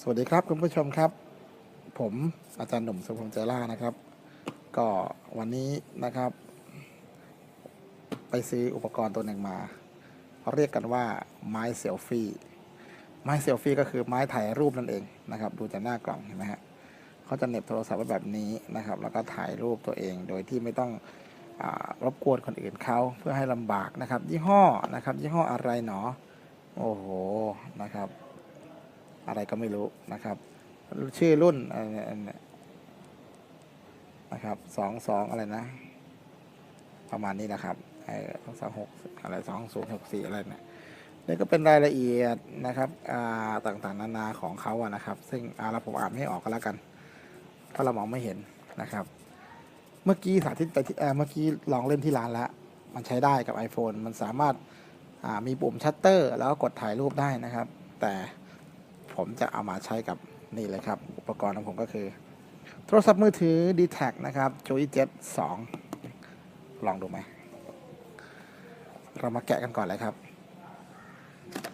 สวัสดีครับคุณผู้ชมครับ ผมอาจารย์หนุ่มสุพงษ์เจล่านะครับ ก็วันนี้นะครับ ไปซื้ออุปกรณ์ตัวหนึ่งมาเขาเรียกกันว่าไม้เซลฟี่ไม้เซลฟี่ก็คือไม้ถ่ายรูปนั่นเองนะครับ ดูจากหน้ากล่องเห็นไหมฮะเขาจะเน็บโทรศัพท์ไว้แบบนี้นะครับ แล้วก็ถ่ายรูปตัวเองโดยที่ไม่ต้องอรบกวนคนอื่นเขาเพื่อให้ลำบากนะครับ ยี่ห้อนะครับ ยี่ห้ออะไรหนอ โอ้โหนะครับ อะไรก็ไม่รู้นะครับ ชื่อรุ่นอะไรเนี่ยนะครับสองสองอะไรนะ ประมาณนี้นะครับไอ้สองหกอะไรสองศูนย์หกสี่อะไรเนี่ยนี่ก็เป็นรายละเอียดนะครับอ่าต่างๆนานาของเขาอะนะครับ ซึ่งอาเราผมอ่านไม่ออกก็แล้วกันเพราะเรามองไม่เห็นนะครับ เมื่อกี้สาธิตไปที่เอ่อเมื่อกี้ลองเล่นที่ร้านแล้ว มันใช้ได้กับ iPhone มันสามารถอ่ามีปุ่มชัตเตอร์ แล้วก็กดถ่ายรูปได้นะครับ แต่ ผมจะเอามาใช้กับนี่เลยครับ อุปกรณ์ของผมก็คือ โทรศัพท์มือถือ d t แทนะครับ Joy Jet 2 ลองดูไหม เรามาแกะกันก่อนเลยครับ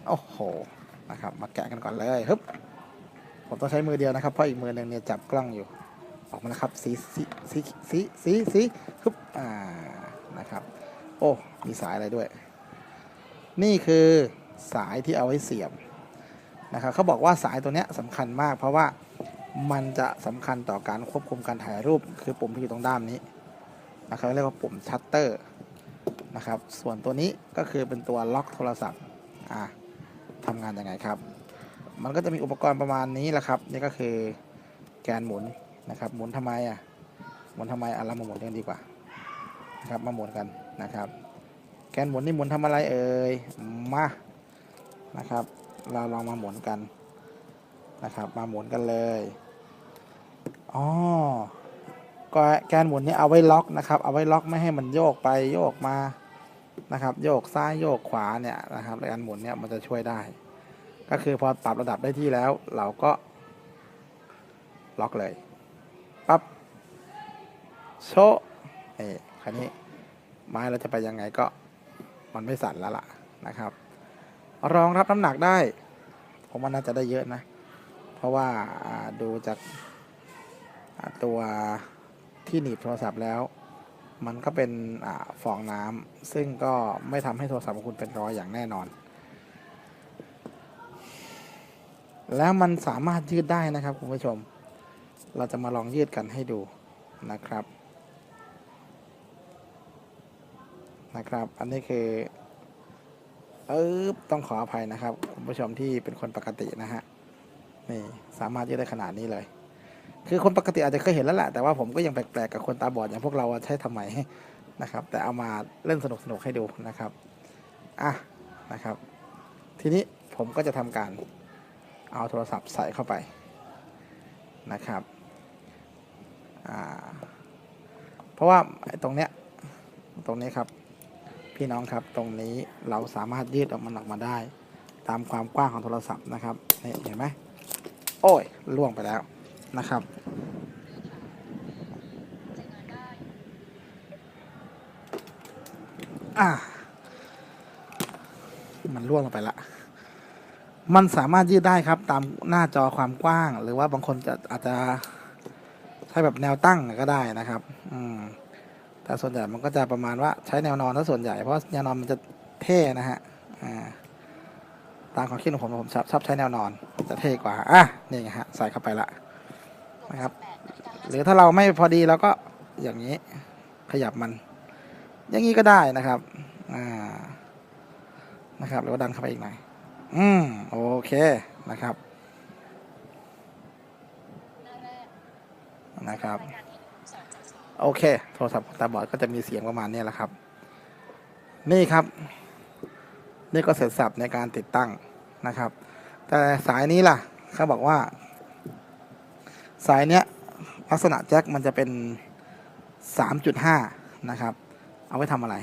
โอ้โห นะครับ มาแกะกันก่อนเลยฮึบผมต้องใช้มือเดียวนะครับ เพราะอีกมือหนึ่งเนี่ยจับกล้องอยู่ ออกมานะครับ สีสีสีสีสีสีฮึบอ่า นะครับ โอ้ มีสายอะไรด้วย นี่คือสายที่เอาไว้เสียบ นะครับเขาบอกว่าสายตัวนี้ยสำคัญมาก เพราะว่ามันจะสำคัญต่อการควบคุมการถ่ายรูป คือปุ่มที่อยู่ตรงด้ามนี้นะครับเรียกว่าปุ่มชัตเตอร์นะครับ ส่วนตัวนี้ก็คือเป็นตัวล็อกโทรศัพท์อ่าทำงานยังไงครับ มันก็จะมีอุปกรณ์ประมาณนี้แหละครับ นี่ก็คือแกนหมุนนะครับ หมุนทำไมอะหมุนทำไมอะเรามาหมุนกันดีกว่านะครับมาหมุนกันนะครับ แกนหมุนนี่หมุนทำอะไรเอ่ยมานะครับ เราลองมาหมุนกันนะครับ มาหมุนกันเลยอ๋อก็แกนหมุนนี่เอาไว้ล็อกนะครับ เอาไว้ล็อกไม่ให้มันโยกไปโยกมานะครับ โยกซ้ายโยกขวาเนี่ยนะครับการหมุนเนี่ยมันจะช่วยได้ ก็คือพอปรับระดับได้ที่แล้ว เราก็ ล็อกเลยปั๊บโชะเอ้คันนี้ไม้เราจะไปยังไงก็มันไม่สั่นแล้วล่ะนะครับ รองรับน้ำหนักได้ ผมว่าน่าจะได้เยอะนะ เพราะว่าดูจากตัวที่หนีบโทรศัพท์แล้ว มันก็เป็นอฟองน้ำซึ่งก็ไม่ทำให้โทรศัพท์ของคุณเป็นรอยอย่างแน่นอน แล้วมันสามารถยืดได้นะครับคุณผู้ชม เราจะมาลองยืดกันให้ดูนะครับนะครับ อันนี้คือ เออต้องขออภัยนะครับคุณผู้ชมที่เป็นคนปกตินะฮะนี่สามารถยืดได้ขนาดนี้เลย คือคนปกติอาจจะเคยเห็นแล้วแหละแต่ว่าผมก็ยังแปลกๆกับคนตาบอดอย่างพวกเราใช้ทำไมนะครับ แต่เอามาเล่นสนุกๆให้ดูนะครับอะนะครับ ทีนี้ผมก็จะทำการเอาโทรศัพท์ใส่เข้าไปนะครับอ่าเพราะว่าตรงเนี้ยตรงนี้ครับ พี่น้องครับตรงนี้เราสามารถยืดออกมันออกมาได้ ตามความกว้างของโทรศัพท์นะครับนี่เห็นไหมโอ้ยล่วงไปแล้วนะครับ อ่ามันล่วงลงไปละมันสามารถยืดได้ครับตามหน้าจอความกว้าง หรือว่าบางคนจะอาจจะใช้แบบแนวตั้งก็ได้นะครับ อืม แต่ส่วนใหญ่มันก็จะประมาณว่าใช้แนวนอนถ้าส่วนใหญ่เพราะแนวนอนมันจะเท่นะฮะตามความคิดของผมผมชอบชอบใช้แนวนอนจะเท่กว่าอะนี่ไงฮะใส่เข้าไปละนะครับ หรือถ้าเราไม่พอดีเราก็อย่างนี้ขยับมัน อย่างนี้ก็ได้นะครับอ่านะครับแล้วก็ดันเข้าไปอีกหน่อยอืมโอเคนะครับนะครับ โอเค โทรศัพท์ตาบอดก็จะมีเสียงประมาณนี้แหละครับ นี่ครับ นี่ก็เสร็จสับในการติดตั้งนะครับ แต่สายนี้ล่ะเขาบอกว่า สายเนี้ยลักษณะแจ็คมันจะเป็น 3.5 นะครับ เอาไว้ทำอะไร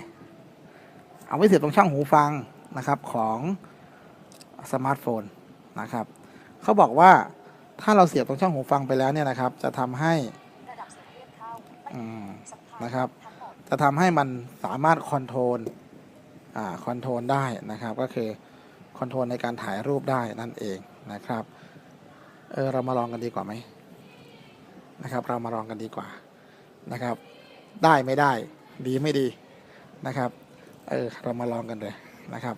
เอาไว้เสียบตรงช่องหูฟังนะครับของสมาร์ทโฟนนะครับเขาบอกว่าถ้าเราเสียบตรงช่องหูฟังไปแล้วเนี่ยนะครับ จะทำให้ นะครับ จะทำให้มันสามารถคอนโทรลอ่าคอนโทรลได้นะครับ ก็คือคอนโทรลในการถ่ายรูปได้นั่นเองนะครับเออเรามาลองกันดีกว่าไหมนะครับ เรามาลองกันดีกว่านะครับ ได้ไม่ได้ ดีไม่ดีนะครับเออเรามาลองกันเลยนะครับ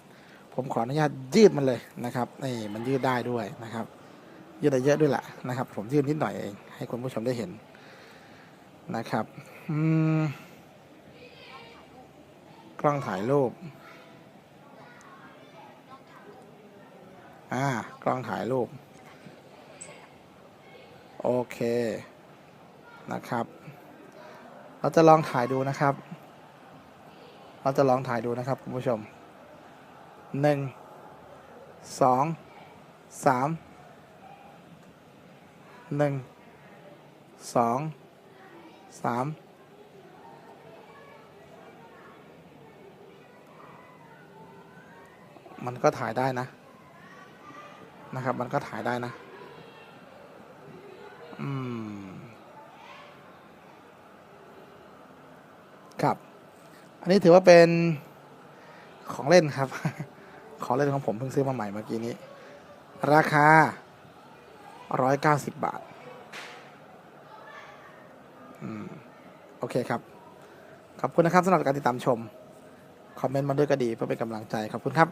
ผมขออนุญาตยืดมันเลยนะครับนี่มันยืดได้ด้วยนะครับ ยืดได้เยอะด้วยแหละนะครับ ผมยืดนิดหน่อยเองให้คุณผู้ชมได้เห็น นะครับกล้องถ่ายรูป อ่า กล้องถ่ายรูป โอเค นะครับ เราจะลองถ่ายดูนะครับ เราจะลองถ่ายดูนะครับคุณผู้ชมหนึ่งสองสามหนึ่งสอง สามมันก็ถ่ายได้นะ นะครับ มันก็ถ่ายได้นะ อืม ครับ อันนี้ถือว่าเป็นของเล่นครับ ของเล่นของผมเพิ่งซื้อมาใหม่เมื่อกี้นี้ ราคา 190 บาท อืมโอเคครับ ขอบคุณนะครับสำหรับการติดตามชม คอมเมนต์มาด้วยก็ดีเพื่อเป็นกำลังใจ ขอบคุณครับ